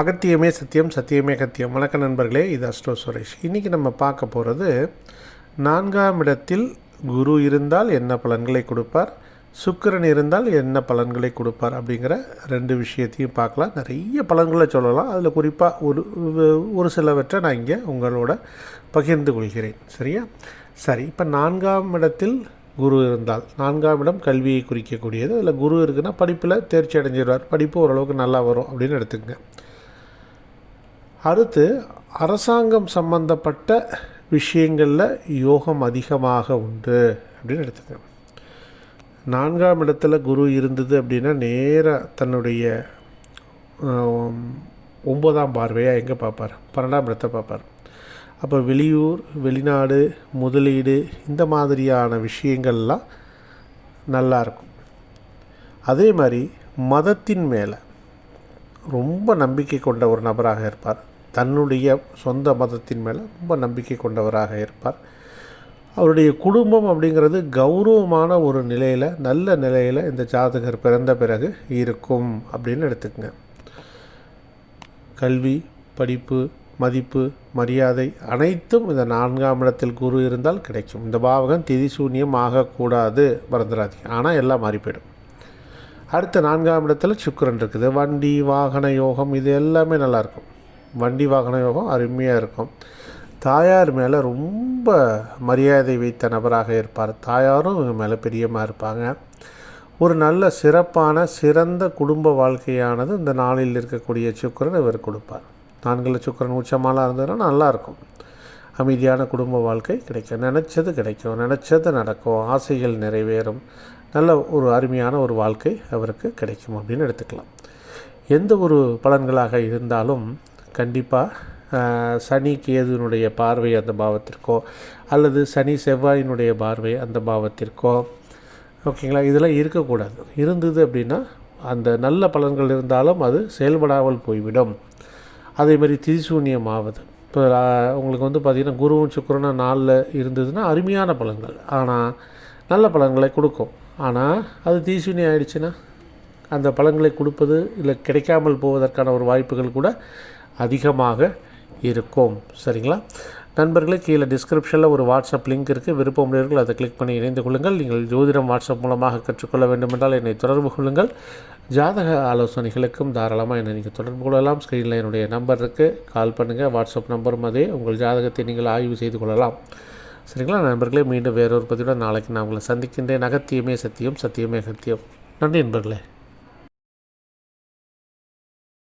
அகத்தியமே சத்தியம் சத்தியமே கத்தியம் வணக்க நண்பர்களே இது அஸ்ட்ரோ சுரேஷ். இன்றைக்கி நம்ம பார்க்க போகிறது நான்காம் இடத்தில் குரு இருந்தால் என்ன பலன்களை கொடுப்பார்? சுக்கிரன் இருந்தால் என்ன பலன்களை கொடுப்பார்? அப்படிங்கிற ரெண்டு விஷயத்தையும் பார்க்கலாம். நிறைய பலன்களை சொல்லலாம். அதில் குறிப்பாக ஒரு ஒரு சிலவற்றை நான் இங்கே உங்களோட பகிர்ந்து கொள்கிறேன். சரியா? சரி இப்போ நான்காம் இடத்தில் குரு இருந்தால் நான்காம் இடம் கல்வியை குறிக்கக்கூடியது. அதில் குரு இருக்குன்னா படிப்பில் தேர்ச்சி அடைஞ்சிடுவார் படிப்பு ஓரளவுக்கு நல்லா வரும் அப்படின்னு எடுத்துக்கங்க. அடுத்து அரசாங்கம் சம்பந்தப்பட்ட விஷயங்களில் யோகம் அதிகமாக உண்டு அப்படின்னு எடுத்துக்கங்க நான்காம் இடத்துல குரு இருந்தது அப்படின்னா நேராக தன்னுடைய ஒம்பதாம் பார்வையாக எங்கே பார்ப்பார்? பன்னெண்டாம் இடத்தை பார்ப்பார். அப்போ வெளியூர் வெளிநாடு முதலீடு இந்த மாதிரியான விஷயங்கள்லாம் நல்லா இருக்கும். அதே மாதிரி மதத்தின் மேலே ரொம்ப நம்பிக்கை கொண்ட ஒரு நபராக இருப்பார். தன்னுடைய சொந்த மதத்தின் மேலே ரொம்ப நம்பிக்கை கொண்டவராக இருப்பார். அவருடைய குடும்பம் அப்படிங்கிறது கௌரவமான ஒரு நிலையில் நல்ல நிலையில் இந்த ஜாதகர் பிறந்த பிறகு இருக்கும் அப்படின்னு எடுத்துக்கங்க. கல்வி படிப்பு மதிப்பு மரியாதை அனைத்தும் இந்த நான்காம் இடத்தில் குரு இருந்தால் கிடைக்கும். இந்த பாவகம் திதிசூன்யம் ஆகக்கூடாது மறந்துடாதீங்க. ஆனால் எல்லாம் மாறி போயிடும். அடுத்த நான்காம் இடத்துல சுக்கிரன் இருக்குது. வண்டி வாகன யோகம் இது எல்லாமே நல்லாயிருக்கும் வண்டி வாகன யோகம் அருமையாக இருக்கும். தாயார் மேலே ரொம்ப மரியாதை வைத்த நபராக இருப்பார். தாயாரும் இவங்க மேலே பிரியமாக இருப்பாங்க. ஒரு நல்ல சிறப்பான சிறந்த குடும்ப வாழ்க்கையானது இந்த நாளில் இருக்கக்கூடிய சுக்கிரன் இவர் கொடுப்பார். நான்கில் சுக்கிரன் உச்சமாலாம் இருந்ததுன்னா நல்லாயிருக்கும் அமைதியான குடும்ப வாழ்க்கை கிடைக்கும். நினச்சது கிடைக்கும். நினச்சது நடக்கும். ஆசைகள் நிறைவேறும். நல்ல ஒரு அருமையான ஒரு வாழ்க்கை அவருக்கு கிடைக்கும் அப்படின்னு எடுத்துக்கலாம். எந்த ஒரு பலன்களாக இருந்தாலும் கண்டிப்பாக சனி கேதுனுடைய பார்வை அந்த பாவத்திற்கோ அல்லது சனி செவ்வாயினுடைய பார்வை அந்த பாவத்திற்கோ ஓகேங்களா? இதெல்லாம் இருக்கக்கூடாது. இருந்தது அப்படின்னா அந்த நல்ல பலன்கள் இருந்தாலும் அது செயல்படாமல் போய்விடும். அதே மாதிரி திரிசூன்யம் ஆகுது இப்போ உங்களுக்கு வந்து பார்த்திங்கன்னா குருவும் சுக்கரனும் நாளில் இருந்ததுன்னா அருமையான பலன்கள். ஆனால் நல்ல பலன்களை கொடுக்கும். ஆனால் அது தீசுனி ஆயிடுச்சுன்னா அந்த பழங்களை கொடுப்பது இல்லை கிடைக்காமல் போவதற்கான ஒரு வாய்ப்புகள் கூட அதிகமாக இருக்கும். சரிங்களா? நண்பர்களே கீழே டிஸ்கிரிப்ஷனில் ஒரு வாட்ஸ்அப் லிங்க் இருக்குது விருப்பம் உள்ளவர்கள் அதை கிளிக் பண்ணி இணைந்து கொள்ளுங்கள். நீங்கள் ஜோதிடம் வாட்ஸ்அப் மூலமாக கற்றுக்கொள்ள வேண்டுமென்றால் என்னை தொடர்பு கொள்ளுங்கள். ஜாதக ஆலோசனைகளுக்கும் தாராளமாக என்னை நீங்கள் தொடர்பு கொள்ளலாம். ஸ்க்ரீனில் என்னுடைய நம்பர் இருக்குது கால் பண்ணுங்கள் வாட்ஸ்அப் நம்பரும் அதே. உங்கள் ஜாதகத்தை நீங்கள் ஆய்வு செய்து கொள்ளலாம். சரிங்களா நண்பர்களே மீண்டும் வேறொரு பதிவுடன் நாளைக்கு நான் உங்களை சந்திக்கின்றேன். அகத்தியமே சத்தியம் சத்தியமே சத்தியம் நன்றி நண்பர்களே.